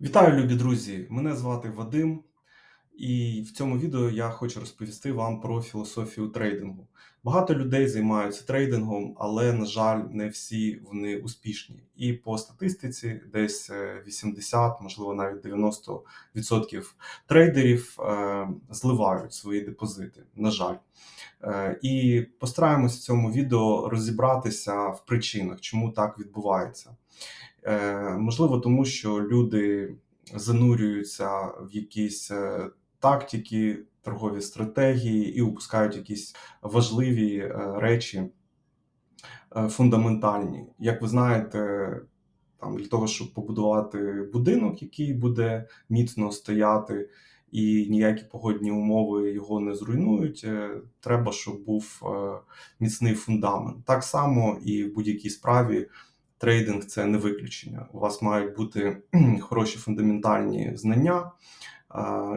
Вітаю, любі друзі! Мене звати Вадим, і в цьому відео я хочу розповісти вам про філософію трейдингу. Багато людей займаються трейдингом, але, на жаль, не всі вони успішні. І по статистиці, десь е, 80, можливо, навіть 90% трейдерів е, зливають свої депозити. На жаль. Е, І постараємось в цьому відео розібратися в причинах, чому так відбувається. Е, Можливо, тому що люди занурюються в якісь е, тактики, торгові стратегії і упускають якісь важливі е, речі фундаментальні. Як ви знаєте, там для того, щоб побудувати будинок, який буде міцно стояти, і ніякі погодні умови його не зруйнують. Треба, щоб був міцний фундамент. Так само і в будь-якій справі трейдинг це не виключення. У вас мають бути хороші фундаментальні знання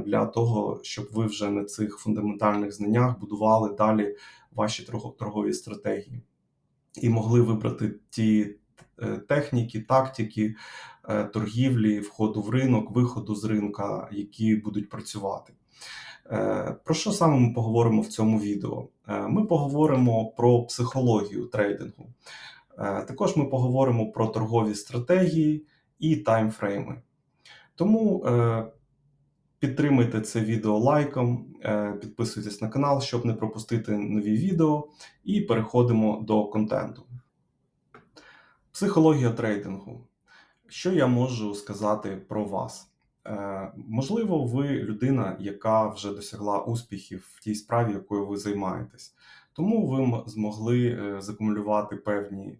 для того, щоб ви вже на цих фундаментальних знаннях будували далі ваші торгові стратегії і могли вибрати ті е, техніки, тактики е, торгівлі, входу в ринок, виходу з ринка, які будуть працювати. Е, Про що саме ми поговоримо в цьому відео? Ми поговоримо про психологію трейдингу. Е, Також ми поговоримо про торгові стратегії і таймфрейми. Тому е, підтримуйте це відео лайком, е, підписуйтесь на канал, щоб не пропустити нові відео, і переходимо до контенту. Психологія трейдингу. Що я можу сказати про вас? Можливо, ви людина, яка вже досягла успіхів в тій справі, якою ви займаєтесь. Тому ви змогли закумулювати певні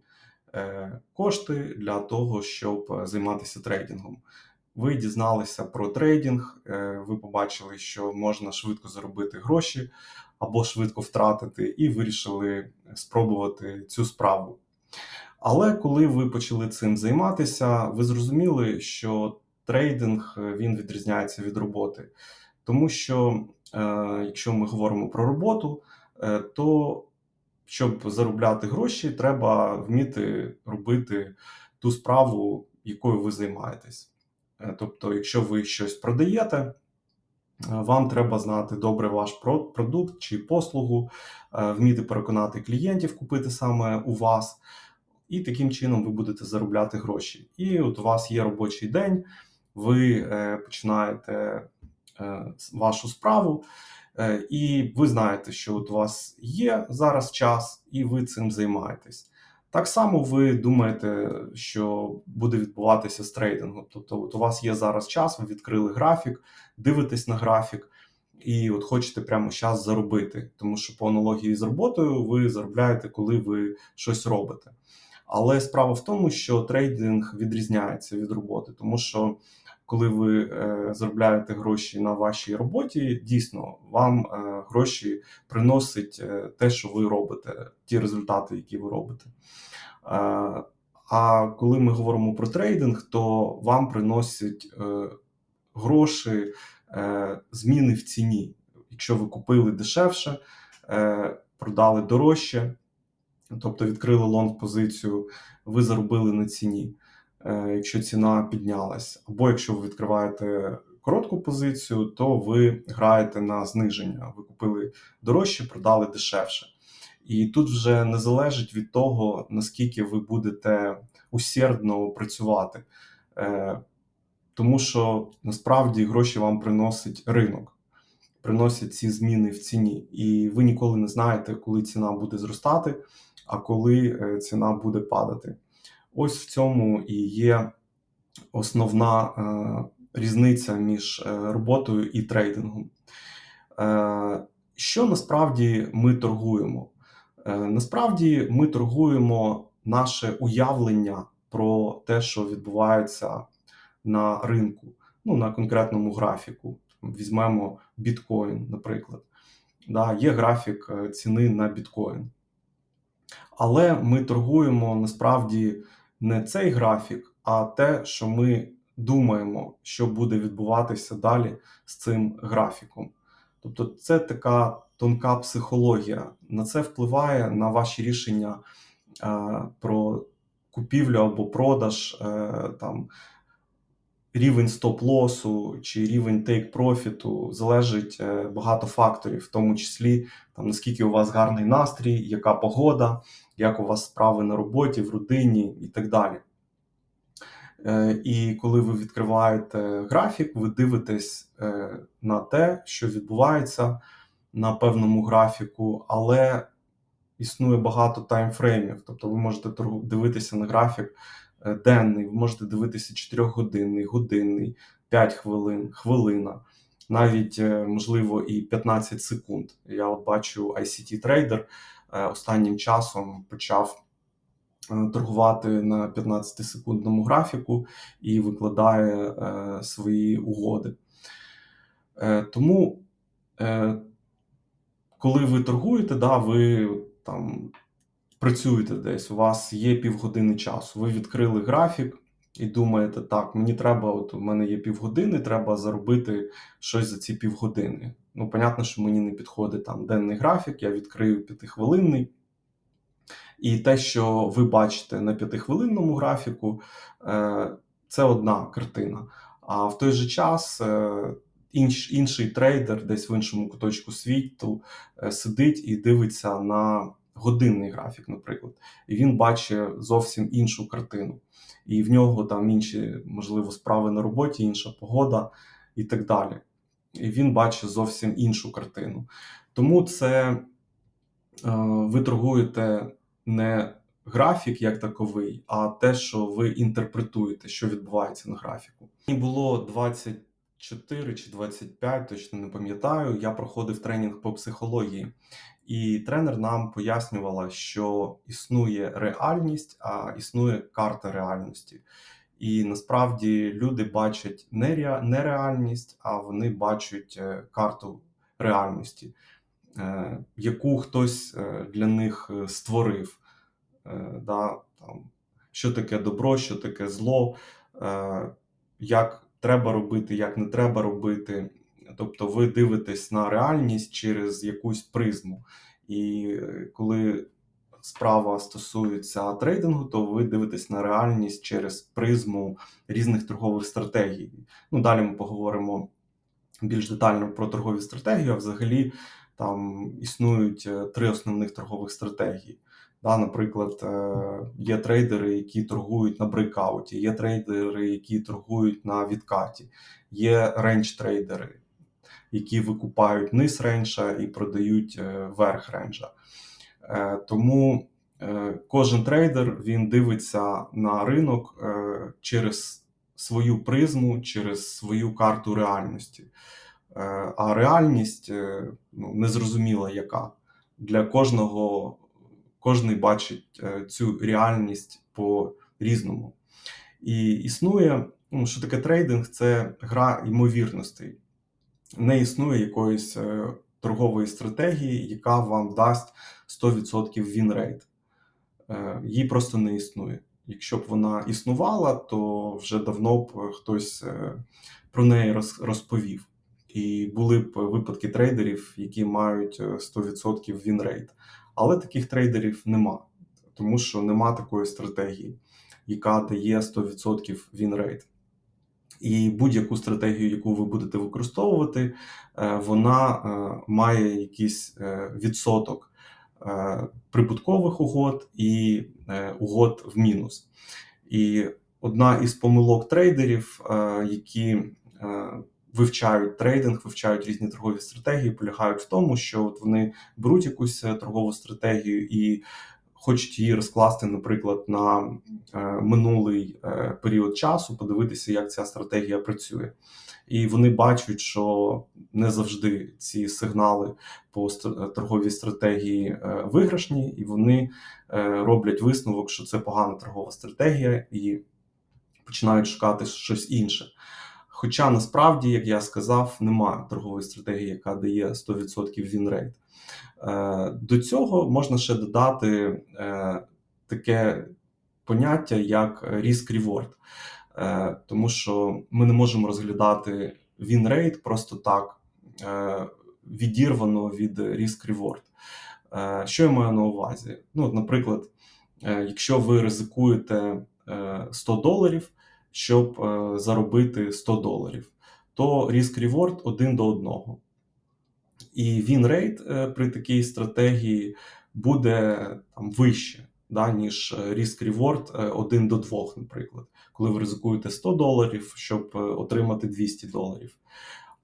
кошти для того, щоб е, займатися трейдингом. Ви дізналися про трейдинг, е, ви побачили, що можна швидко заробити гроші або швидко втратити, і вирішили спробувати цю справу. Але коли ви почали цим займатися, ви зрозуміли, що трейдинг е, він відрізняється від роботи. Тому що, е, якщо ми говоримо про роботу, е, то щоб заробляти гроші, треба вміти робити ту справу, якою ви займаєтесь. Е, Тобто, якщо ви щось продаєте, е, вам треба знати добре ваш продукт чи послугу, е, вміти переконати клієнтів купити саме у вас, і таким чином ви будете заробляти гроші. І от у вас є робочий день, ви починаєте вашу справу, і ви знаєте, що у вас є зараз час, і ви цим займаєтесь. Так само ви думаєте, що буде відбуватися з трейдингом. Тобто, от у вас є зараз час, ви відкрили графік, дивитесь на графік, і от хочете прямо зараз заробити. Тому що по аналогії з роботою ви заробляєте, коли ви щось робите. Але справа в тому, що трейдинг відрізняється від роботи, тому що коли ви е, заробляєте гроші на вашій роботі, дійсно вам е, гроші приносить е, те, що ви робите, ті результати, які ви робите. Е, а коли ми говоримо про трейдинг, то вам приносять е, гроші е, зміни в ціні. Якщо ви купили дешевше, е, продали дорожче, тобто відкрили лонг позицію, ви заробили на ціні, якщо ціна піднялась. Або якщо ви відкриваєте коротку позицію, то ви граєте на зниження. Ви купили дорожче, продали дешевше. І тут вже не залежить від того, наскільки ви будете усердно працювати. Е, Тому що насправді гроші вам приносить ринок, приносять ці зміни в ціні. І ви ніколи не знаєте, коли ціна буде зростати, а коли е, ціна буде падати. Ось в цьому і є основна е, різниця між е, роботою і трейдингом. Е, Що насправді ми торгуємо? Насправді ми торгуємо наше уявлення про те, що відбувається на ринку, ну на конкретному графіку. Візьмемо біткоін, наприклад. Да, є графік ціни на біткоін. Але ми торгуємо насправді не цей графік, а те, що ми думаємо, що буде відбуватися далі з цим графіком. Тобто, це така тонка психологія. На це впливає на ваші рішення е, про купівлю або продаж е, там рівень стоп-лосу чи рівень тейк-профіту залежить е, багато факторів, в тому числі там, наскільки у вас гарний настрій, яка погода, як у вас справи на роботі, в родині і так далі. Е, І коли ви відкриваєте графік, ви дивитесь е, на те, що відбувається на певному графіку, але існує багато таймфреймів. Тобто ви можете дивитися на графік денний, ви можете дивитися 4-годинний, годинний, 5 хвилин, хвилина, навіть е, можливо і 15 секунд. Я бачу ICT трейдер е, останнім часом почав е, торгувати на 15-секундному графіку і викладає е, свої угоди. Е, Тому, е, коли ви торгуєте, да, ви там працюєте десь, у вас є півгодини часу. Ви відкрили графік і думаєте, так, мені треба, от у мене є півгодини, треба заробити щось за ці півгодини. Ну, понятно, що мені не підходить там денний графік, я відкрию п'ятихвилинний. І те, що ви бачите на п'ятихвилинному графіку, е, це одна картина. А в той же час е, інш, інший трейдер десь в іншому куточку світу е, сидить і дивиться на годинний графік, наприклад, і він бачить зовсім іншу картину. І в нього там інші, можливо, справи на роботі, інша погода і так далі. І він бачить зовсім іншу картину. Тому це е, ви торгуєте не графік як таковий, а те, що ви інтерпретуєте, що відбувається на графіку. Мені було 24 чи 25, точно не пам'ятаю. Я проходив тренінг по психології, і тренер нам пояснювала, що існує реальність, а існує карта реальності. І насправді люди бачать не реальність, а вони бачать е, карту реальності, е, яку хтось е, для них створив. Да, там, що таке добро, що таке зло, як треба робити, як не треба робити. Тобто ви дивитесь на реальність через якусь призму. І е, коли справа стосується трейдингу, то ви дивитесь на реальність через призму різних торгових стратегій. Ну, далі ми поговоримо більш детально про торгові стратегії. А взагалі там існують е, три основних торгових стратегії. Да, наприклад, е, є трейдери, які торгують на брейкауті, є трейдери, які торгують на відкаті, є рейндж трейдери, які викупають низ рейнджа і продають е, верх рейнджа. Е, Тому е, кожен трейдер він дивиться на ринок через свою призму, через свою карту реальності. А реальність ну, незрозуміла яка. Для кожного кожний бачить цю реальність по різному. І існує, ну, що таке трейдинг, це гра ймовірностей. Не існує якоїсь е, торгової стратегії, яка вам дасть 100% вінрейт. Е, Її просто не існує. Якщо б вона існувала, то вже давно б хтось е, про неї розповів. І були б випадки трейдерів, які мають е, 100% вінрейт. Але таких трейдерів нема, тому що нема такої стратегії, яка дає 100% вінрейт. І будь-яку стратегію, яку ви будете використовувати, е, вона е, має якийсь е, відсоток прибуткових угод і угод в мінус. І одна із помилок трейдерів, які вивчають трейдинг, вивчають різні торгові стратегії, полягають в тому, що от вони беруть якусь торгову стратегію і хочуть її розкласти, наприклад, на е, минулий е, період часу, подивитися, як ця стратегія працює. І вони бачать, що не завжди ці сигнали по ст- торговій стратегії е, виграшні, і вони е, роблять висновок, що це погана торгова стратегія, і починають шукати щось інше. Хоча насправді, як я сказав, немає торгової стратегії, яка дає 100% вінрейт. Е, До цього можна ще додати е, таке поняття, як risk-reward. Е, Тому що ми не можемо розглядати вінрейт просто так відірвано від risk-reward. Що я маю на увазі? Ну, наприклад, якщо ви ризикуєте е, 100 доларів, щоб е, заробити 100 доларів, то risk reward 1 до 1. І він рейт при такій стратегії буде там вище, да, ніж risk reward 1 до 2, наприклад, коли ви ризикуєте 100 доларів, щоб е, отримати 200 доларів.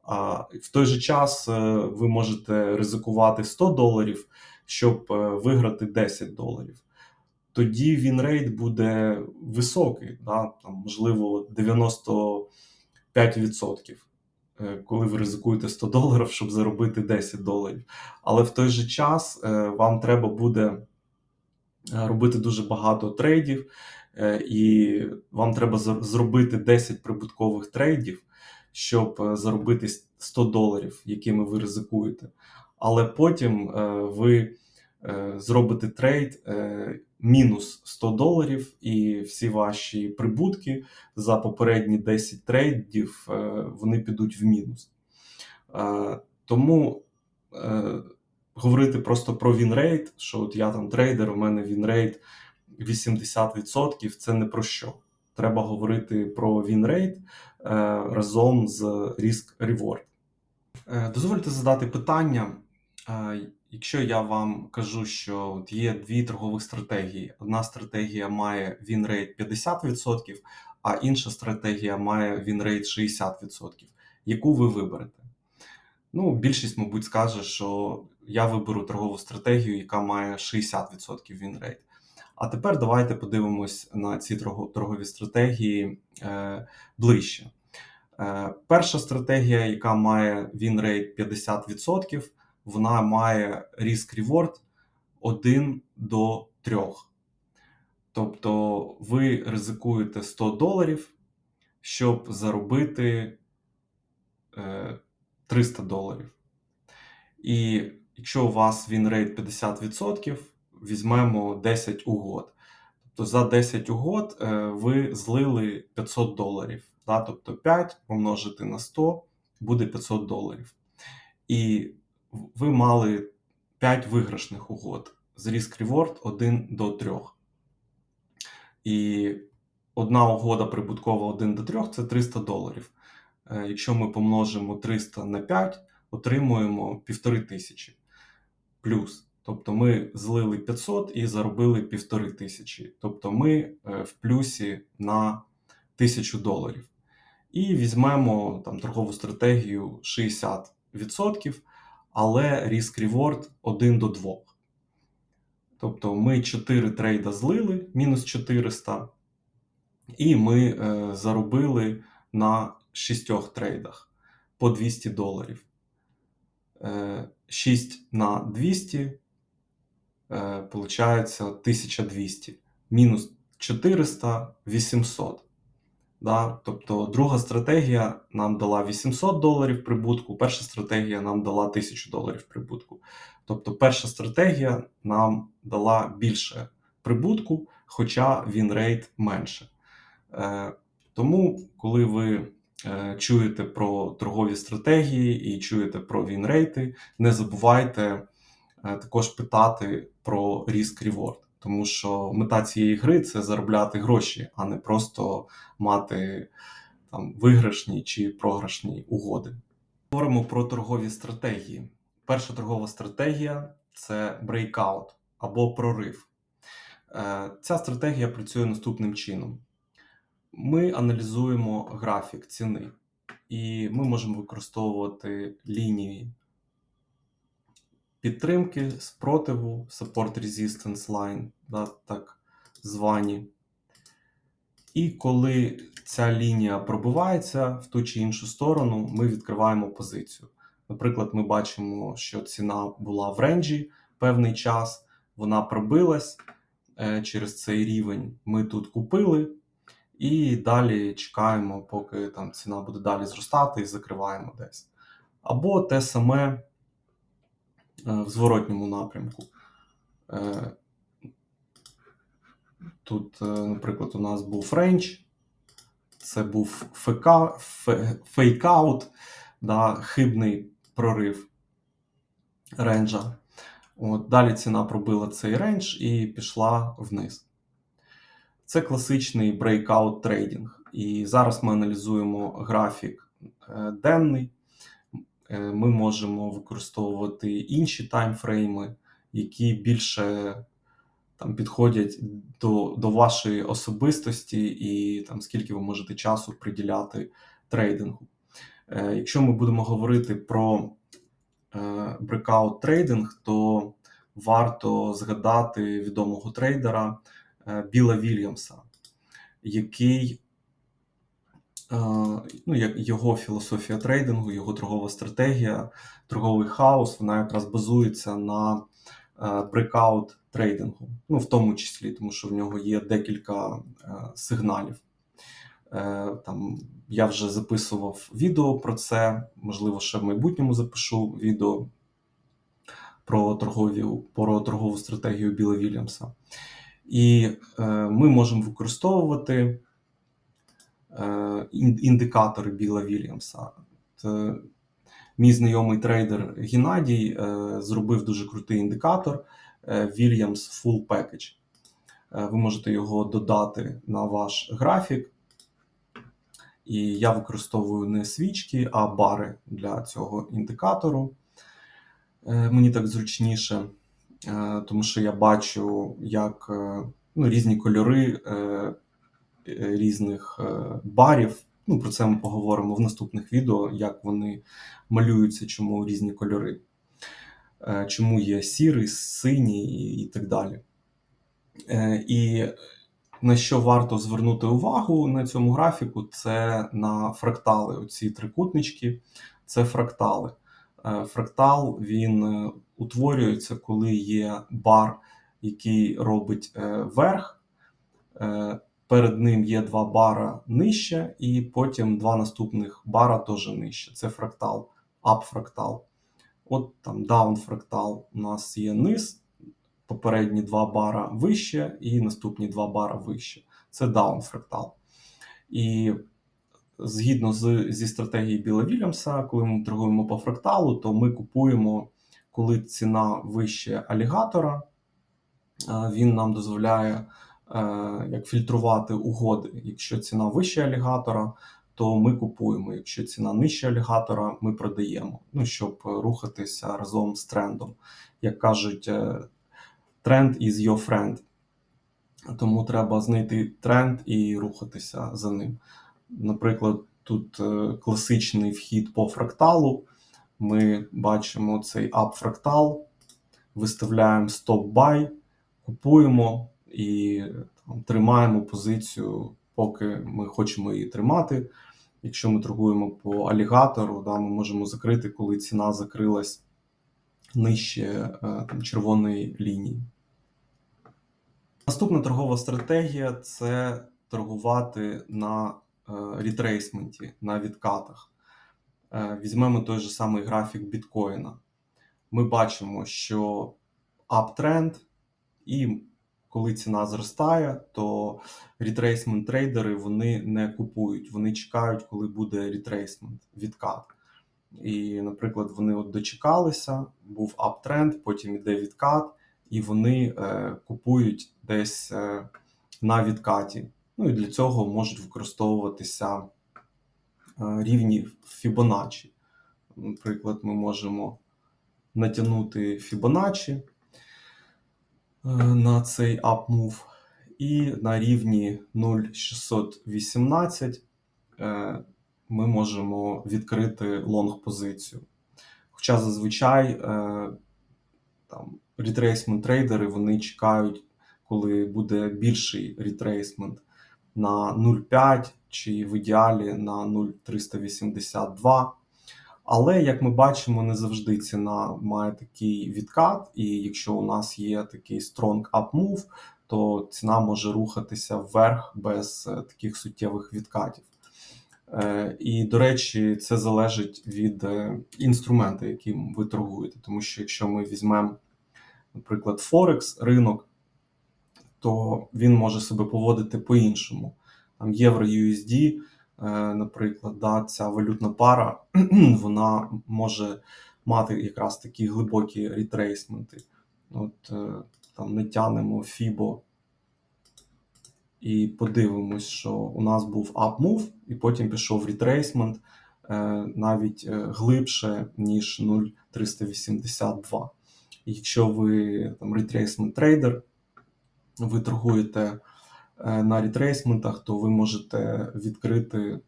А в той же час е, ви можете ризикувати 100 доларів, щоб виграти 10 доларів. Тоді він рейт буде високий, да, там, можливо, 95%, е, коли ви ризикуєте 100 доларів, щоб заробити 10 доларів. Але в той же час е, вам треба буде е, робити дуже багато трейдів, і вам треба зробити 10 прибуткових трейдів, щоб заробити 100 доларів, якими ви ризикуєте. Але потім ви зробите трейд мінус 100 доларів, і всі ваші прибутки за попередні 10 трейдів е, вони підуть в мінус. Е, Тому е, говорити просто про вінрейт, що от я там трейдер, у мене вінрейт 80%, це не про що. Треба говорити про вінрейт разом з risk reward. Дозвольте задати питання. Якщо я вам кажу, що от є дві торгових стратегії: одна стратегія має вінрейт 50%, а інша стратегія має вінрейт 60%. Яку ви виберете? Ну, більшість, мабуть, скаже, що я виберу торгову стратегію, яка має 60% вінрейт. А тепер давайте подивимось на ці торгові стратегії е, ближче. Е, перша стратегія, яка має вінрейт 50%, вона має risk reward 1 до 3. Тобто ви ризикуєте 100 доларів, щоб заробити е, 300 доларів. І якщо у вас вінрейт 50%, візьмемо 10 угод. Тобто за 10 угод е, ви злили 500 доларів. Тобто 5 помножити на 100 буде 500 доларів. І ви мали 5 виграшних угод з risk reward 1 до 3. І одна угода прибуткова 1 до 3 це 300 доларів. Е, Якщо ми помножимо 300 на 5, отримуємо 1500 плюс. Тобто ми злили 500 і заробили 1500. Тобто ми е, в плюсі на 1000 доларів. І візьмемо там торгову стратегію 60%, але risk reward 1 до 2. Тобто ми 4 трейда злили, мінус 400, і ми е, заробили на 6 трейдах по 200 доларів. Е, 6 на 200 е, получається 1200. Мінус 400 800. Да? Тобто друга стратегія нам дала 800 доларів прибутку, перша стратегія нам дала 1000 доларів прибутку. Тобто перша стратегія нам дала більше прибутку, хоча він рейт менше. Е, тому, коли ви е, чуєте про торгові стратегії і чуєте про вінрейти, не забувайте е, також питати про risk reward. Тому що мета цієї гри це заробляти гроші, а не просто мати там виграшні чи програшні угоди. Говоримо про торгові стратегії. Перша торгова стратегія це breakout або прорив. Е, Ця стратегія працює наступним чином. Ми аналізуємо графік ціни, і ми можемо використовувати лінії підтримки, спротиву, support resistance line, да, так звані. І коли ця лінія пробивається в ту чи іншу сторону, ми відкриваємо позицію. Наприклад, ми бачимо, що ціна була в ренджі певний час, вона пробилась е, через цей рівень. Ми тут купили, і далі чекаємо, поки там ціна буде далі зростати, і закриваємо десь. Або те саме в зворотньому напрямку. Е, Тут, е, наприклад, у нас був рейндж, це був фека, фейкаут, да, хибний прорив ренджа. От, далі ціна пробила цей рейндж і пішла вниз. Це класичний breakout трейдинг. І зараз ми аналізуємо графік е, денний. Е, Ми можемо використовувати інші таймфрейми, які більше там підходять до, до вашої особистості і там скільки ви можете часу приділяти трейдингу. Е, Якщо ми будемо говорити про е, breakout трейдинг, то варто згадати відомого трейдера е, Біла Вільямса, який ну, як його філософія трейдингу, його торгова стратегія, торговий хаос, вона якраз базується на е, breakout трейдингу, ну в тому числі, тому що в нього є декілька е, сигналів. Е, Там я вже записував відео про це. Можливо, ще в майбутньому запишу відео про торгові, про торгову стратегію Біла Вільямса. І е, ми можемо використовувати е, індикатори Біла Вільямса. Це мій знайомий трейдер Геннадій е, зробив дуже крутий індикатор е, Williams Full Package. Е, Ви можете його додати на ваш графік. І я використовую не свічки, а бари для цього індикатору. Е, Мені так зручніше, е, тому що я бачу, як е, ну, різні кольори е, е, різних е, барів. Ну, про це ми поговоримо в наступних відео, як вони малюються, чому різні кольори, Е, чому є сірий, синій і, так далі. Е, І на що варто звернути увагу на цьому графіку, це на фрактали. Оці трикутнички це фрактали. Фрактал він утворюється, коли є бар, який робить верх. Перед ним є два бара нижче, і потім два наступних бара теж нижче. Це фрактал, ап-фрактал. От там даун-фрактал у нас є низ, попередні два бара вище, і наступні два бара вище. Це даун-фрактал. І згідно з, зі стратегії Біла Вільямса, коли ми торгуємо по фракталу, то ми купуємо, коли ціна вище алігатора, Е, він нам дозволяє як фільтрувати угоди. Якщо ціна вище алігатора, то ми купуємо. Якщо ціна нижче алігатора, ми продаємо. Ну, щоб рухатися разом з трендом. Як кажуть, е, тренд is your friend. Тому треба знайти тренд і рухатися за ним. Наприклад, тут е, класичний вхід по фракталу. Ми бачимо цей ап-фрактал, виставляємо стоп-бай, купуємо і там, тримаємо позицію, поки ми хочемо її тримати. Якщо ми торгуємо по алігатору, да, ми можемо закрити, коли ціна закрилась нижче е, там, червоної лінії. Наступна торгова стратегія це торгувати на е, ретрейсменті, на відкатах. Е, Візьмемо той же самий графік біткоїна. Ми бачимо, що аптренд, і коли ціна зростає, то ретрейсмент трейдери вони не купують, вони чекають, коли буде ретрейсмент, відкат. І, наприклад, вони от дочекалися, був аптренд, потім іде відкат, і вони е, купують десь е, на відкаті. Ну і для цього можуть використовуватися е, рівні Fibonacci. Наприклад, ми можемо натягнути Fibonacci на цей move, і на рівні 0,618 е, ми можемо відкрити лонг позицію. Хоча зазвичай е, там ретрейсмент трейдери вони чекають, коли буде більший ретрейсмент на 0,5 чи в ідеалі на 0,382. Але, як ми бачимо, не завжди ціна має такий відкат, і якщо у нас є такий strong up move, то ціна може рухатися вверх без е, таких суттєвих відкатів. Е, І, до речі, це залежить від е, інструменту, яким ви торгуєте. Тому що якщо ми візьмемо, наприклад, Форекс ринок, то він може себе поводити по-іншому. Там євро USD, наприклад, да, ця валютна пара, вона може мати якраз такі глибокі ретрейсменти. От е, там не тянемо FIBO і подивимось, що у нас був move, і потім пішов retracement е, навіть е, глибше, ніж 0,382. Якщо ви там retracement трейдер, ви торгуєте е, на ретрейсментах, то ви можете відкрити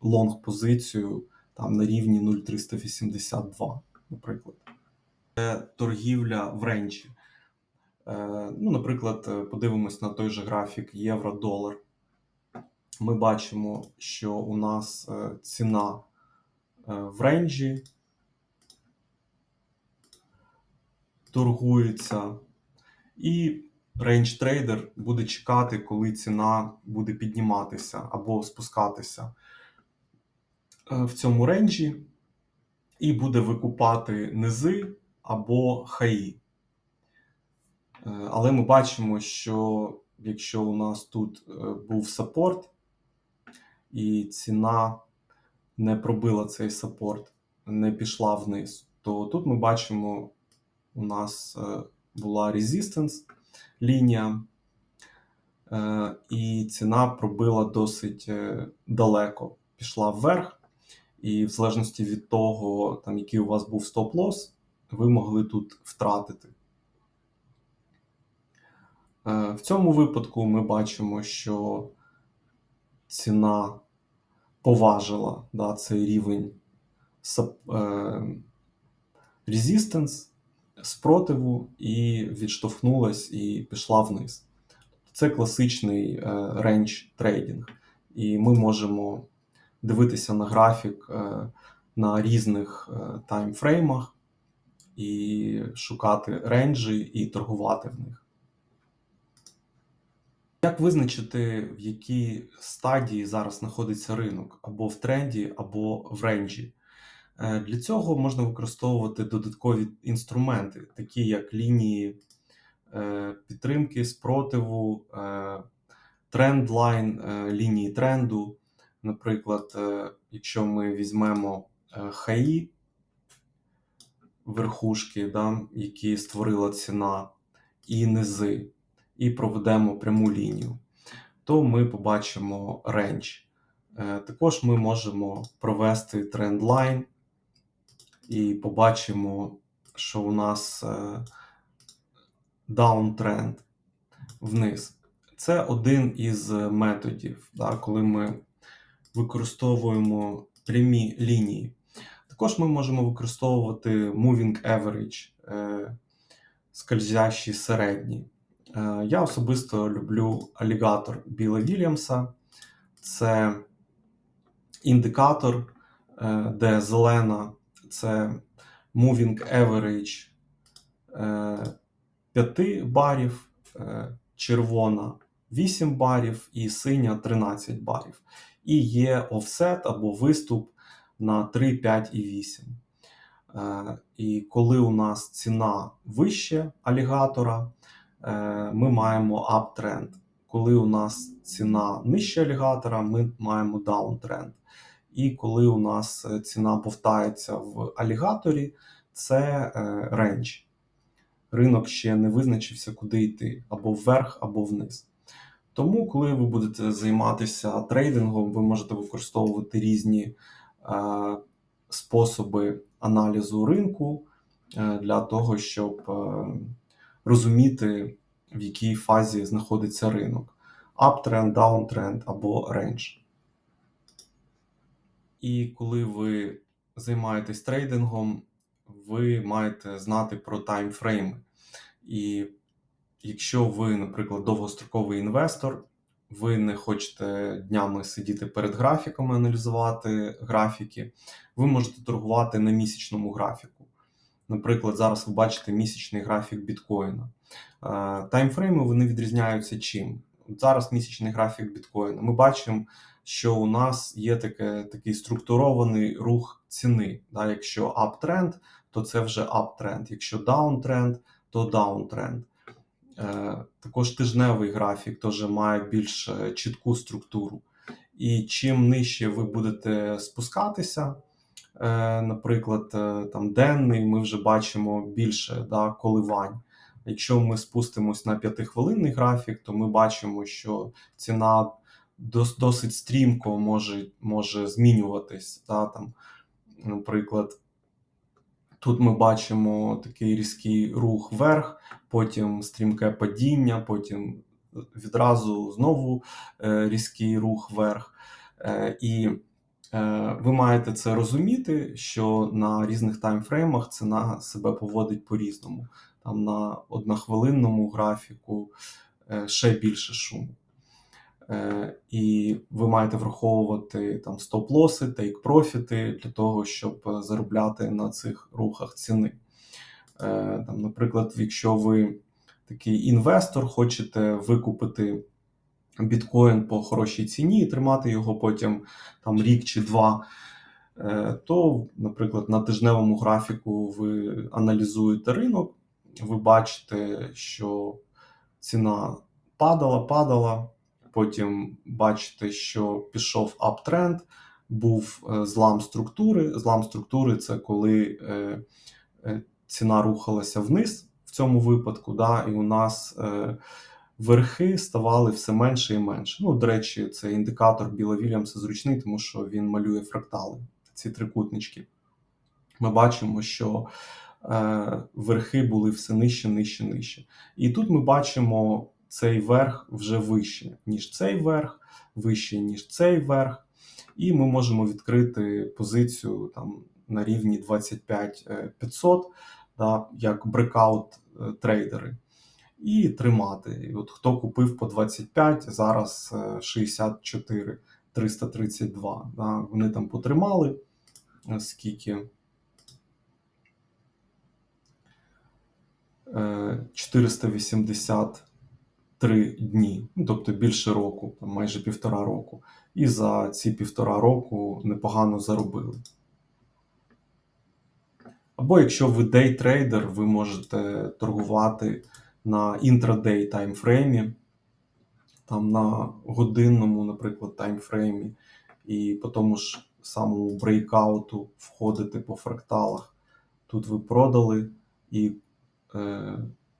лонг позицію там на рівні 0,382, наприклад. Це торгівля в ренджі. Е, Ну, наприклад, е, подивимось на той же графік євро-долар. Ми бачимо, що у нас е, ціна е, в ренджі торгується, і рейндж трейдер буде чекати, коли ціна буде підніматися або спускатися е, в цьому ренджі, і буде викупати низи або хаї. Е, Але ми бачимо, що якщо у нас тут е, був саппорт, і ціна не пробила цей саппорт, не пішла вниз, то тут ми бачимо, у нас була resistance лінія, е, і ціна пробила досить е, далеко, пішла вверх, і в залежності від того, там, який у вас був стоп-лосс, ви могли тут втратити. Е, В цьому випадку ми бачимо, що ціна поважила да, цей рівень resistance, спротиву і відштовхнулась і пішла вниз. Це класичний рейндж трейдинг. І ми можемо дивитися на графік е, на різних е, таймфреймах і шукати рейнджі і торгувати в них. Як визначити, в якій стадії зараз знаходиться ринок, або в тренді, або в ренджі? Е, Для цього можна використовувати додаткові інструменти, такі як лінії е, підтримки, спротиву, трендлайн, е, лінії тренду. Наприклад, якщо ми візьмемо хаї, верхушки, да, які створила ціна, і низи, і проведемо пряму лінію, то ми побачимо рендж. Е, Також ми можемо провести трендлайн і побачимо, що у нас е, даунтренд вниз. Це один із методів, да, коли ми використовуємо прямі лінії. Також ми можемо використовувати moving average, е, скользящий середній. Е, Я особисто люблю алігатор Біла Вільямса. Це індикатор, е, де зелена це moving average е, 5 барів, е, червона 8 барів і синя 13 барів. І є офсет або виступ на 3, 5 і 8. Е, І коли у нас ціна вище алігатора, е, ми маємо аптренд. Коли у нас ціна нижче алігатора, ми маємо даунтренд. І коли у нас е, ціна повтається в алігаторі, це е, рендж. Ринок ще не визначився, куди йти або вверх, або вниз. Тому, коли ви будете займатися трейдингом, ви можете використовувати різні е, способи аналізу ринку для того, щоб розуміти, в якій фазі знаходиться ринок: аптренд, даунтренд або рендж. І коли ви займаєтесь трейдингом, ви маєте знати про таймфрейми. І якщо ви, наприклад, довгостроковий інвестор, ви не хочете днями сидіти перед графіками, аналізувати графіки, ви можете торгувати на місячному графіку. Наприклад, зараз ви бачите місячний графік біткоїна. Е, Таймфрейми вони відрізняються чим? Зараз місячний графік біткоїна. Ми бачимо, що у нас є таке, такий структурований рух ціни. Да? Якщо аптренд, то це вже аптренд. Якщо даунтренд, то даунтренд. Е, Також тижневий графік теж має більш е, чітку структуру. І чим нижче ви будете спускатися, е, наприклад, е, там денний, ми вже бачимо більше да, коливань. Якщо ми спустимось на 5-хвилинний графік, то ми бачимо, що ціна дос- досить стрімко може, може змінюватись. Та, там, наприклад, тут ми бачимо такий різкий рух вверх, потім стрімке падіння, потім відразу знову е, різкий рух вверх. Е, І е, ви маєте це розуміти, що на різних таймфреймах ціна себе поводить по-різному. Там на однохвилинному графіку ще більше шуму. Е, І ви маєте враховувати там стоп-лоси, тейк-профіти для того, щоб е, заробляти на цих рухах ціни. Е, Там, наприклад, якщо ви такий інвестор, хочете викупити біткоін по хорошій ціні і тримати його потім там рік чи два, то, наприклад, на тижневому графіку ви аналізуєте ринок, ви бачите, що ціна падала, падала. Потім бачите, що пішов аптренд, був е, злам структури. Злам структури це коли е, е, ціна рухалася вниз в цьому випадку, да, і у нас верхи ставали все менше і менше. Ну, до речі, це індикатор Біла Вільямса зручний, тому що він малює фрактали, ці трикутнички. Ми бачимо, що верхи були все нижче, нижче, нижче. І тут ми бачимо цей верх вже вище, ніж цей верх, вище, ніж цей верх. І ми можемо відкрити позицію там на рівні 25500, е, да, як брекаут трейдери. І тримати. І от Хто купив по 25, зараз е, 64 332. Да, Вони там потримали е, скільки. 480 три дні, ну, тобто більше року, там майже півтора року. І за ці півтора року непогано заробили. Або якщо ви дейтрейдер, ви можете торгувати на інтрадей таймфреймі, там на годинному, наприклад, таймфреймі, і по тому ж самому брейкауту входити по фракталах. Тут ви продали і. е,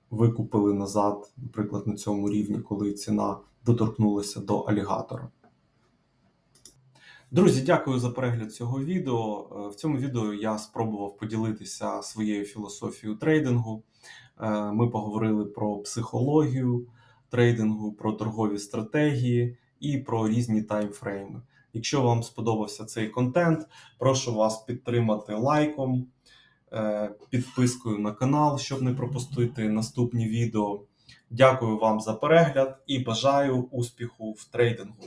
викупили назад, наприклад, на цьому рівні, коли ціна доторкнулася до алігатора. Друзі, дякую за перегляд цього відео. Е, В цьому відео я спробував поділитися своєю філософією трейдингу. Е, Ми поговорили про психологію трейдингу, про торгові стратегії і про різні таймфрейми. Якщо вам сподобався цей контент, прошу вас підтримати лайком, підпискою на канал, щоб не пропустити наступні відео. Дякую вам за перегляд і бажаю успіху в трейдингу.